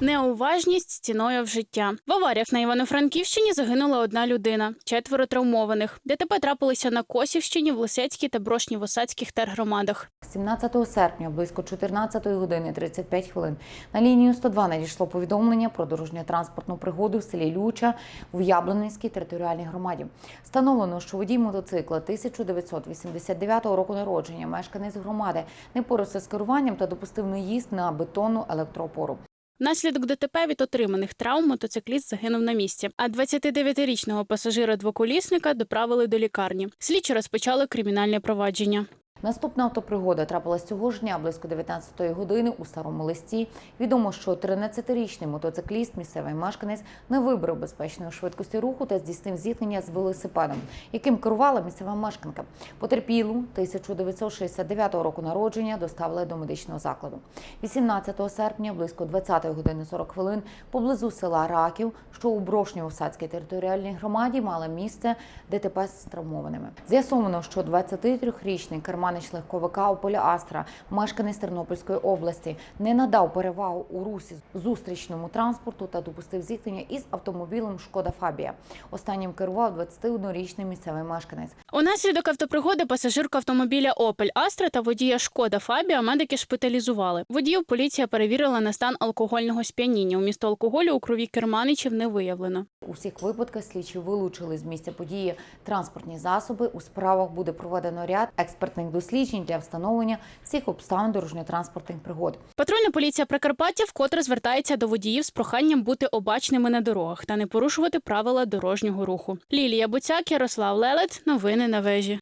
Неуважність ціною в життя. В аваріях на Івано-Франківщині загинула одна людина, четверо травмованих. ДТП трапилися на Косівщині, в Лисецькій та Брошні-Восацьких тергромадах. 17 серпня близько 14 години 35 хвилин на лінію 102 надійшло повідомлення про дорожньо-транспортну пригоду в селі Люча в Яблонинській територіальній громаді. Встановлено, що водій мотоцикла 1989 року народження, мешканець громади, не порався з керуванням та допустив наїзд на бетонну електроопору. Внаслідок ДТП від отриманих травм мотоцикліст загинув на місці, а 29-річного пасажира двоколісника доправили до лікарні. Слідчі розпочали кримінальне провадження. Наступна автопригода трапилась цього ж дня близько 19-ї години у старому листі. Відомо, що 13-річний мотоцикліст, місцевий мешканець, не вибрав безпечної швидкості руху та здійснив зіткнення з велосипедом, яким керувала місцева мешканка. Потерпілу 1969 року народження доставили до медичного закладу. 18 серпня близько 20 години 40 хвилин поблизу села Раків, що у Брошньо-Усацькій територіальній громаді мало місце ДТП з травмованими. З'ясовано, що 23-річний керманич легковика Ополя Астра, мешканець Тернопільської області, не надав перевагу у русі зустрічному транспорту та допустив зіткнення із автомобілем Шкода Фабія. Останнім керував 21-річний місцевий мешканець. Унаслідок автопригоди пасажирка автомобіля Opel Astra та водія Шкода Фабія медики шпиталізували. Водіїв поліція перевірила на стан алкогольного сп'яніння. У місто алкоголю у крові керманичів не виявлено. У всіх випадках слідчі вилучили з місця події транспортні засоби. У справах буде проведено ряд експертних досліджень для встановлення всіх обставин дорожньо-транспортних пригод. Патрульна поліція Прикарпаття вкотре звертається до водіїв з проханням бути обачними на дорогах та не порушувати правила дорожнього руху. Лілія Буцяк, Ярослав Лелет. Новини на вежі.